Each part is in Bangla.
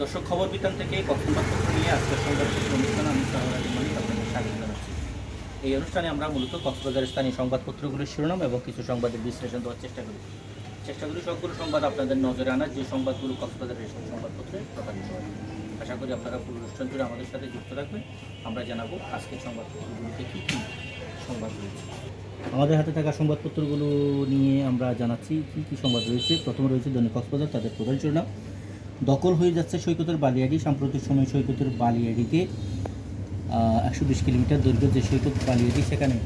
দর্শক খবর বিতান থেকে কথোপকথন নিয়ে আজকের সংবাদপত্র অনুষ্ঠান আমি সাহর আপনাদের স্বাগত জানাচ্ছি। এই অনুষ্ঠানে আমরা মূলত কক্সবাজারের স্থানীয় সংবাদপত্রগুলোর শিরোনাম এবং কিছু সংবাদের বিশ্লেষণ দেওয়ার চেষ্টা করি। চেষ্টা করি সবগুলো সংবাদ আপনাদের নজরে আনার যে সংবাদগুলো কক্সবাজারের এসব সংবাদপত্রে প্রকাশিত হয়। আশা করি আপনারা পুরো অনুষ্ঠান জুড়ে আমাদের সাথে যুক্ত রাখবেন আমরা জানাব আজকের সংবাদপত্রগুলোতে কী কী সংবাদ রয়েছে। আমাদের হাতে থাকা সংবাদপত্রগুলো নিয়ে আমরা জানাচ্ছি কী কী সংবাদ রয়েছে। প্রথম রয়েছে দৈনিক কক্সবাজার, তাদের প্রধান শিরোনাম। দখল হয়ে যাচ্ছে সৈকতের বালিয়াড়ি। সাম্প্রতিক সময় সৈকতের বালিয়াড়িতে একশো বিশ কিলোমিটার দৈর্ঘ্য যে সৈকত বালিয়াড়ি, সেখানে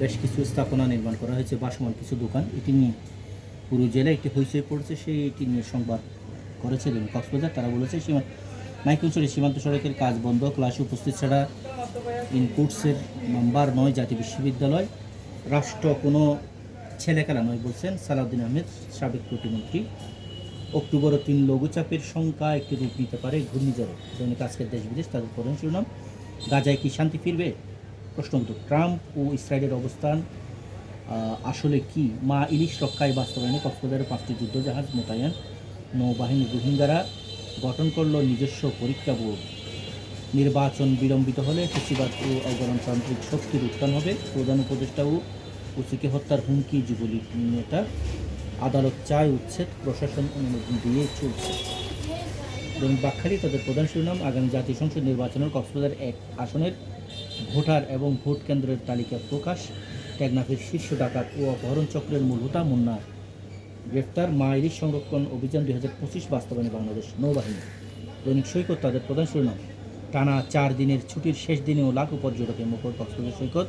বেশ কিছু স্থাপনা নির্মাণ করা হয়েছে বাসমান কিছু দোকান। এটি নিয়ে পুরো জেলায় একটি হইচই পড়ছে সেই এটি নিয়ে সংবাদ করেছে দৈনিক কক্সবাজার। তারা বলেছে, সীমা মাইকুঞ্চুরি সীমান্ত সড়কের কাজ বন্ধ, ক্লাসে উপস্থিত ছাড়া ইনপুটসের নাম্বার নয়, জাতীয় বিশ্ববিদ্যালয়। রাষ্ট্র কোনো ছেলেখেলা নয় বলছেন সালাউদ্দিন আহমেদ, সাবেক প্রতিমন্ত্রী। অক্টোবর তিন লঘুচাপের সংখ্যা একটি রূপ নিতে পারে ঘূর্ণিঝড়ে। দৈনিক আজকের দেশ বিদেশ তাদের প্রধান শিরোনাম, গাজায় কি শান্তি ফিরবে? প্রশ্ন ট্রাম্প ও ইসরায়েলের অবস্থান আসলে কি? মা ইলিশ রক্ষায় বাস্তবায়নে কক্সবাজারের পাঁচটি যুদ্ধজাহাজ মোতায়েন। নৌবাহিনী রোহিঙ্গারা গঠন করল নিজস্ব পরীক্ষা বোর্ড। নির্বাচন বিলম্বিত হলে ফেসিবাদ ও অগণতান্ত্রিক শক্তির উত্থান হবে। প্রধান উপদেষ্টা ও ওসিকে হত্যার হুমকি যুবলীগ নেতা আদালত চায় উচ্ছেদ, প্রশাসন অনুমোদন দিয়ে চলছে। এবং বাকখালী তাদের প্রধান শিরোনাম, আগামী জাতীয় সংসদ নির্বাচনের কক্সবাজার এক আসনের ভোটার এবং ভোট কেন্দ্রের তালিকা প্রকাশ। টেকনাফের শীর্ষ ডাকাত ও অপহরণ চক্রের মূল হোতা মুন্নার গ্রেফতার মা ইলিশ সংরক্ষণ অভিযান দুই হাজার পঁচিশ বাস্তবায়নে বাংলাদেশ নৌবাহিনী। দৈনিক সৈকত তাদের প্রধান শিরোনাম, টানা চার দিনের ছুটির শেষ দিনেও লাখো পর্যটকের মুখর কক্সবাজার সৈকত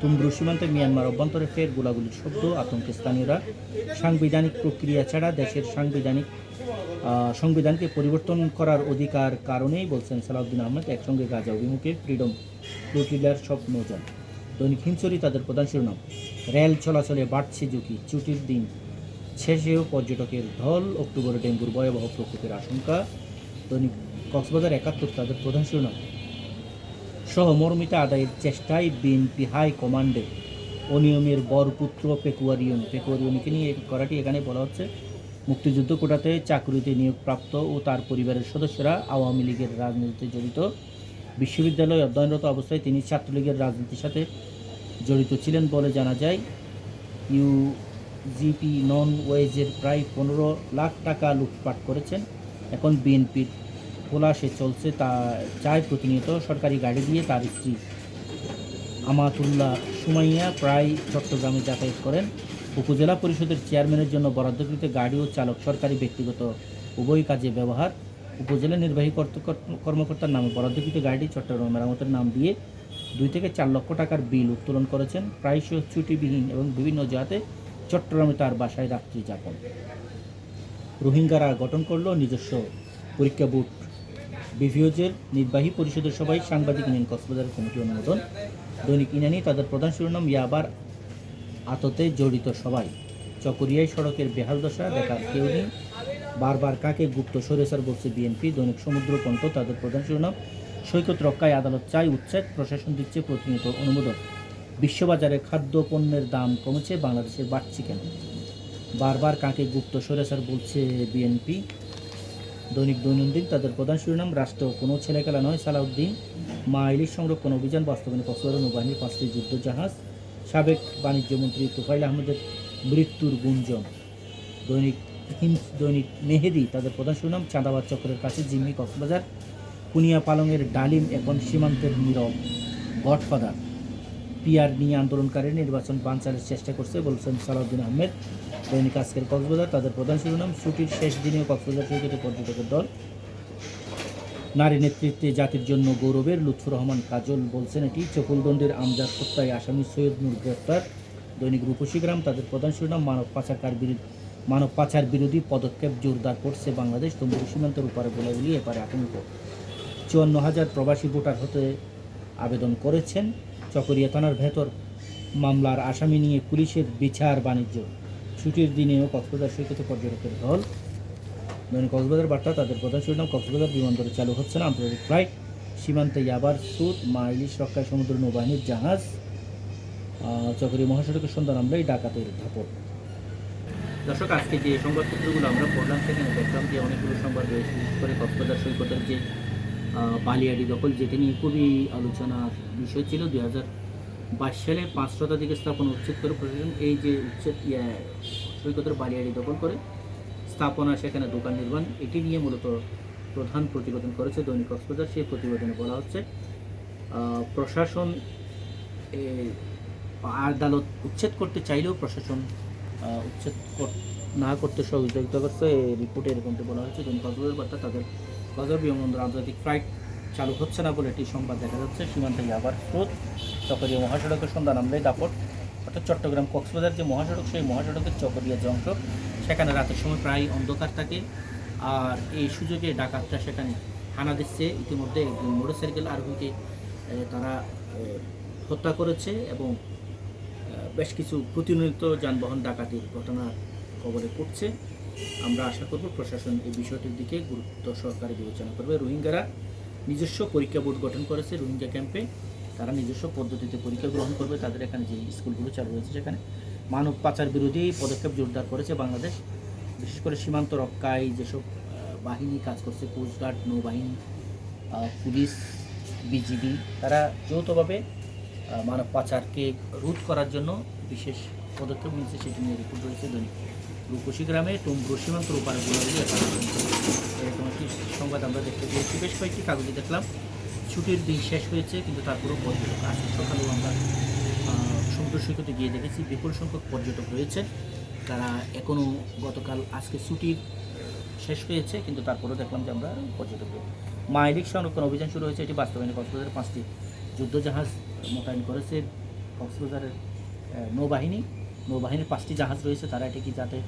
তুমব্রু সীমান্তে মিয়ানমার অভ্যন্তরে ফের গোলাগুলির শব্দ, আতঙ্কে স্থানীয়রা সাংবিধানিক প্রক্রিয়া ছাড়া দেশের সাংবিধানিক সংবিধানকে পরিবর্তন করার অধিকার কারণেই বলছেন সালাউদ্দিন আহমেদ, একসঙ্গে গাজা অভিমুখে ফ্রিডম ফ্লোটিলার সব নৌযান। দৈনিক হিমচরি তাদের প্রধান শিরোনাম, রেল চলাচলে বাড়ছে ঝুঁকি, ছুটির দিন শেষেও পর্যটকের ঢল, অক্টোবরে ডেঙ্গুর ভয়াবহ প্রকোপের আশঙ্কা। দৈনিক কক্সবাজার একাত্তর তাদের প্রধান শিরোনাম সহমর্মিতা আদায়ের চেষ্টায় বিএনপি হাই কমান্ডে অনিয়মের বরপুত্র পেকুয়ারিয়ন পেকুয়ারিয়নকে নিয়ে করাটি এখানে বলা হচ্ছে। মুক্তিযুদ্ধ কোটাতে চাকরিতে নিয়োগপ্রাপ্ত ও তার পরিবারের সদস্যরা আওয়ামী লীগের রাজনীতিতে জড়িত। বিশ্ববিদ্যালয়ে অধ্যয়নরত অবস্থায় তিনি ছাত্রলীগের রাজনীতির সাথে জড়িত ছিলেন বলে জানা যায়। ইউজিপি নন ওয়েজের প্রায় পনেরো লাখ টাকা লুটপাট করেছেন। এখন বিএনপির খোলাসে চলছে, তা চায় প্রতিনিয়ত সরকারি গাড়ি দিয়ে তার স্ত্রী। আমাতুল্লাহ সুমাইয়া প্রায় চট্টগ্রামে যাতায়াত করেন। উপজেলা পরিষদের চেয়ারম্যানের জন্য বরাদ্দকৃত গাড়ি ও চালক সরকারি ব্যক্তিগত উভয় কাজে ব্যবহার। উপজেলা নির্বাহী কর্ত- কর্ত- কর্মকর্তার নামে বরাদ্দকৃত গাড়িটি চট্টগ্রাম মেরামতের নাম দিয়ে দুই থেকে চার লক্ষ টাকার বিল উত্তোলন করেছেন। প্রায়শ ছুটিবিহীন এবং বিভিন্ন জাতে চট্টগ্রামে তার বাসায় রাত্রি যাপন রোহিঙ্গারা গঠন করল নিজস্ব পরীক্ষা বুট বিভিওজের নির্বাহী পরিষদের সভায় সাংবাদিক নিন কক্সবাজার কমিটি অনুমোদন। দৈনিক ইনানি তাদের প্রধান শিরোনাম ইয়াবার আততে জড়িত সবাই। চকরিয়ায় সড়কের বেহাল দশা দেখার কেউ নেই। বারবার কাকে গুপ্ত সরেসার বলছে বিএনপি, দৈনিক সমুদ্র কণ্ঠ তাদের প্রধান শিরোনাম। সৈকত রক্ষায় আদালত চাই উচ্ছেদ, প্রশাসন দিচ্ছে প্রতিনিয়ত অনুমোদন। বিশ্ববাজারে খাদ্য পণ্যের দাম কমেছে, বাংলাদেশের বাড়ছে কেন? বারবার কাকে গুপ্ত সরেসার বলছে বিএনপি দৈনিক দৈনন্দিন তাদের প্রধান শিরোনাম, রাষ্ট্র কোনো ছেলেখেলা নয়, সালাউদ্দিন। মা ইলিশ সংরক্ষণ অভিযান, বাস্তবায়নে কক্সবাজার নৌবাহিনীর পাঁচটি যুদ্ধজাহাজ। সাবেক বাণিজ্যমন্ত্রী তুফাইল আহমেদের মৃত্যুর গুঞ্জন। দৈনিক হিমস, দৈনিক মেহেদি তাদের প্রধান শিরোনাম চাঁদাবাদ চক্রের কাছে জিম্মি কক্সবাজার। কুনিয়া পালংয়ের ডালিম এখন সীমান্তের নীরব গডফাদার। পিআর নিয়ে আন্দোলনকারী নির্বাচন বানচালের চেষ্টা করছে বলছেন সালাউদ্দিন আহমেদ। দৈনিক আজকের কক্সবাজার, তাদের প্রধান শিরোনাম, ছুটির শেষ দিনেও কক্সবাজার সৈকতে পর্যটকের দল। নারী নেতৃত্বে জাতির জন্য গৌরবের লুৎফুর রহমান কাজল বলছেন এটি চকুলদণ্ডের আমজাদ হত্যায় আসামি সৈয়দ নূর গ্রেপ্তার। দৈনিক রূপসী গ্রাম, তাদের প্রধান শিরোনাম, মানব পাচারকার বিরুদ্ধে মানব পাচার বিরোধী পদক্ষেপ জোরদার করছে বাংলাদেশ। তম্বুর সীমান্তের উপরে গোলাগুলি এপারে আতঙ্ক। চুয়ান্ন হাজার প্রবাসী ভোটার হতে আবেদন করেছেন। চকরিয়া থানার ভেতর মামলার আসামি নিয়ে পুলিশের বিচার বাণিজ্য। ছুটির দিনেও কক্সবাজার সৈকতে পর্যটকের দল। দৈনিক কক্সবাজার বার্তা তাদের প্রধান শিরোনাম কক্সবাজার বিমানবন্দরে চালু হচ্ছে না আন্তর্জাতিক ফ্লাইট। সীমান্তে ইয়াবার সুদ মাইলিশ রক্ষায় সমুদ্র নৌবাহিনীর জাহাজ। আহ, চকরিয়া মহাসড়কের সন্ধ্যা নামলেই ডাকাতের ধাপড়। দর্শক আজকে যে সংবাদপত্রগুলো আমরা পড়লাম সেখানে দেখলাম যে অনেকগুলো সংবাদ রয়েছে। বিশেষ করে কক্সবাজার সৈকতের যে বালিয়াড়ি দখল যেটা নিয়ে খুবই আলোচনার বিষয় ছিল। দুই হাজার বাইশ সালে পাঁচ শতাধিক স্থাপনা উচ্ছেদ করে প্রশাসন এই যে উচ্ছেদ ইয়ে, সৈকতের বালিয়াড়ি দখল করে স্থাপনা সেখানে দোকান নির্মাণ এটি নিয়ে মূলত প্রধান প্রতিবেদন করেছে দৈনিক কক্সবাজার সেই প্রতিবেদনে বলা হচ্ছে প্রশাসন আদালত উচ্ছেদ করতে চাইলেও প্রশাসন উচ্ছেদ না করতে সহযোগিতা করছে এই রিপোর্টে এরকমটি বলা হয়েছে। দৈনিক কক্সবাজার বার্তা, তাদের কক্সবাজার বিমানবন্দর আন্তর্জাতিক ফ্লাইট চালু হচ্ছে না বলে এটি সংবাদ দেখা যাচ্ছে। সীমান্তে আবার স্রোত। চকরিয়া মহাসড়কের সন্ধ্যা আমরাই দাপট। অর্থাৎ চট্টগ্রাম কক্সবাজার যে মহাসড়ক, সেই মহাসড়কের চকরিয়া যে অংশ, সেখানে রাতের সময় প্রায় অন্ধকার থাকে। আর এই সুযোগে ডাকাতরা সেখানে হানা দিচ্ছে। ইতিমধ্যে একজন মোটরসাইকেল আরোহীকে তারা হত্যা করেছে এবং বেশ কিছু প্রতিনিয়ত যানবাহন ডাকাতির ঘটনার খবরে পড়ছে। আমরা আশা করব প্রশাসন এই বিষয়টির দিকে গুরুত্ব সহকারে বিবেচনা করবে। রোহিঙ্গারা নিজস্ব পরীক্ষা বোর্ড গঠন করেছে রোহিঙ্গা ক্যাম্পে। তারা নিজস্ব পদ্ধতিতে পরীক্ষা গ্রহণ করবে। তাদের এখানে যে স্কুলগুলো চালু হয়েছে সেখানে মানব পাচার বিরোধী পদক্ষেপ জোরদার করেছে বাংলাদেশ। বিশেষ করে সীমান্ত রক্ষায় যেসব বাহিনী কাজ করছে কোস্টগার্ড নৌবাহিনী পুলিশ বিজিবি তারা যৌথভাবে মানব পাচারকে রোধ করার জন্য বিশেষ পদক্ষেপ নিয়েছে, সেটি নিয়ে রিপোর্ট রয়েছে দৈনিক। রূপসী গ্রামে টুমব্রু সীমান্ত রূপার গুলাগুলি এরকম একটি সংবাদ আমরা দেখতে পেয়েছি। বেশ কয়েকটি কাগজে দেখলাম। ছুটির দিন শেষ হয়েছে, কিন্তু তারপরেও পর্যটক আজকে সকালেও আমরা সমুদ্র সৈকতে গিয়ে দেখেছি বিপুল সংখ্যক পর্যটক রয়েছে। তারা এখনও গতকাল আজকে ছুটির শেষ হয়েছে, কিন্তু তারপরেও দেখলাম যে আমরা পর্যটক মাইলিক সংরক্ষণ অভিযান শুরু হয়েছে। এটি বাস্তবায়নে কক্সবাজারের পাঁচটি যুদ্ধজাহাজ মোতায়েন করেছে কক্সবাজারের নৌবাহিনী। নৌবাহিনীর পাঁচটি জাহাজ রয়েছে, তারা এটিকে যাতে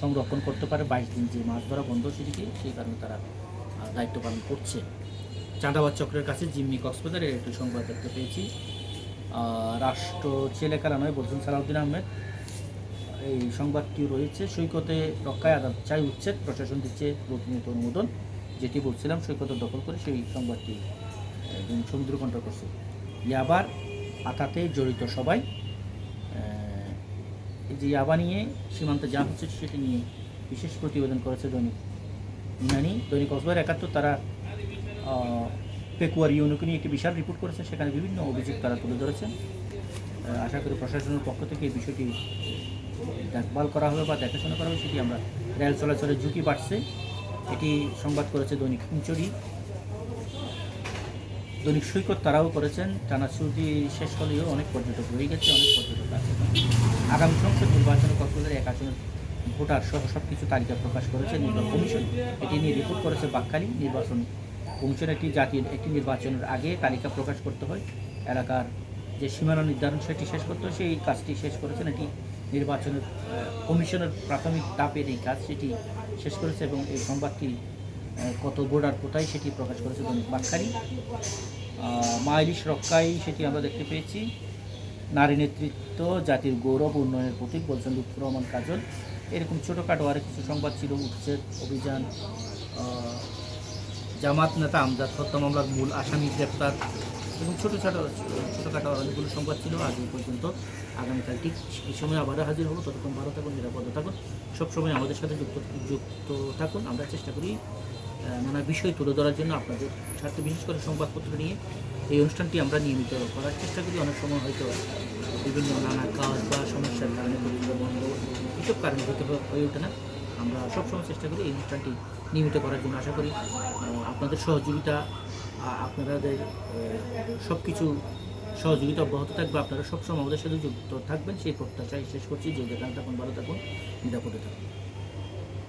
সংরক্ষণ করতে পারে। বাইশ দিন যে মাছ ধরা বন্ধ সেটিকে সেই কারণে তারা দায়িত্ব পালন করছে। চাঁদাবাদ চক্রের কাছে জিম্মি কক্সবাজারের একটি সংবাদ দেখতে পেয়েছি। রাষ্ট্র ছেলেখেলা নয় বলছেন সালাউদ্দিন আহমেদ। এই সংবাদটি রয়েছে। সৈকতে রক্ষায় আদালত চাই উচ্ছেদ, প্রশাসন দিচ্ছে প্রতিনিয়ত অনুমোদন। যেটি বলছিলাম সৈকতের দখল করে সেই সংবাদটি সমুদ্র করছে ইয়াবার আতাতে জড়িত সবাই। যে ইয়াবা নিয়ে সীমান্তে যা হচ্ছে সেটি নিয়ে বিশেষ প্রতিবেদন করেছে দৈনিক ইনানি দৈনিক কক্সবাজার একাত্তর, তারা পেকুয়ার ইউনিকে নিয়ে একটি বিশাল রিপোর্ট করেছে, সেখানে বিভিন্ন অভিযোগ তারা তুলে ধরেছেন আশা করি প্রশাসনের পক্ষ থেকে এই বিষয়টি দেখভাল করা হবে বা দেখাশোনা করা হবে, সেটি আমরা রেল চলাচলের ঝুঁকি বাড়ছে। এটি সংবাদ করেছে দৈনিক হিমচুরি দৈনিক সৈকত তারাও করেছেন। টানা ছুটি শেষ হলেও অনেক পর্যটক রয়ে গেছে, অনেক পর্যটক আছে। আগামী সংসদ নির্বাচনে কক্সবাজারে এক আসনের ভোটার সহ সব কিছু তালিকা প্রকাশ করেছে নির্বাচন কমিশন। এটি নিয়ে রিপোর্ট করেছে বাকখালী নির্বাচন কমিশন। একটি জাতির একটি নির্বাচনের আগে তালিকা প্রকাশ করতে হয়। এলাকার যে সীমানা নির্ধারণ, সেটি শেষ করতে হয়। সেই কাজটি শেষ করেছেন এটি নির্বাচনের কমিশনের প্রাথমিক ধাপের এই কাজ, সেটি শেষ করেছে এবং এই সংবাদটি কত ভোটার কোথায় সেটি প্রকাশ করেছে দৈনিক বাকখালী মাইলিশ রক্ষায় সেটি আমরা দেখতে পেয়েছি। নারী নেতৃত্ব, জাতির গৌরব, উন্নয়নের প্রতীক বলছেন লুৎফুর রহমান কাজল। এরকম ছোটোখাটো আরেক কিছু সংবাদ ছিল উচ্ছেদ অভিযান। জামাত নেতা আমজাদ হত্যা মামলার মূল আসামি গ্রেপ্তার এবং ছোটো ছোটো, ছোটোখাটো অনেকগুলো সংবাদ ছিল। আজ পর্যন্ত। আগামীকাল ঠিক এই সময় আবারও হাজির হব। ততক্ষণ ভালো থাকুন, নিরাপদে থাকুন। সবসময় আমাদের সাথে যুক্ত যুক্ত থাকুন। আমরা চেষ্টা করি নানা বিষয় তুলে ধরার জন্য আপনাদের স্বার্থে বিশেষ করে সংবাদপত্র নিয়ে এই অনুষ্ঠানটি আমরা নিয়মিত করার চেষ্টা করি। অনেক সময় হয়তো বিভিন্ন নানা কাজ বা সমস্যার কারণে বন্ধ, এসব কারণে হয়তো হ- হয়ে ওঠে না। আমরা সবসময় চেষ্টা করি এই অনুষ্ঠানটি নিয়মিত করার জন্য আশা করি আপনাদের সহযোগিতা আপনাদের সব কিছু সহযোগিতা অব্যাহত থাকবে। আপনারা সবসময় আমাদের সাথে যুক্ত থাকবেন। সেই প্রত্যাশায় শেষ করছি। যে যেখানে থাকুন, ভালো থাকুন, নিরাপদে থাকুন।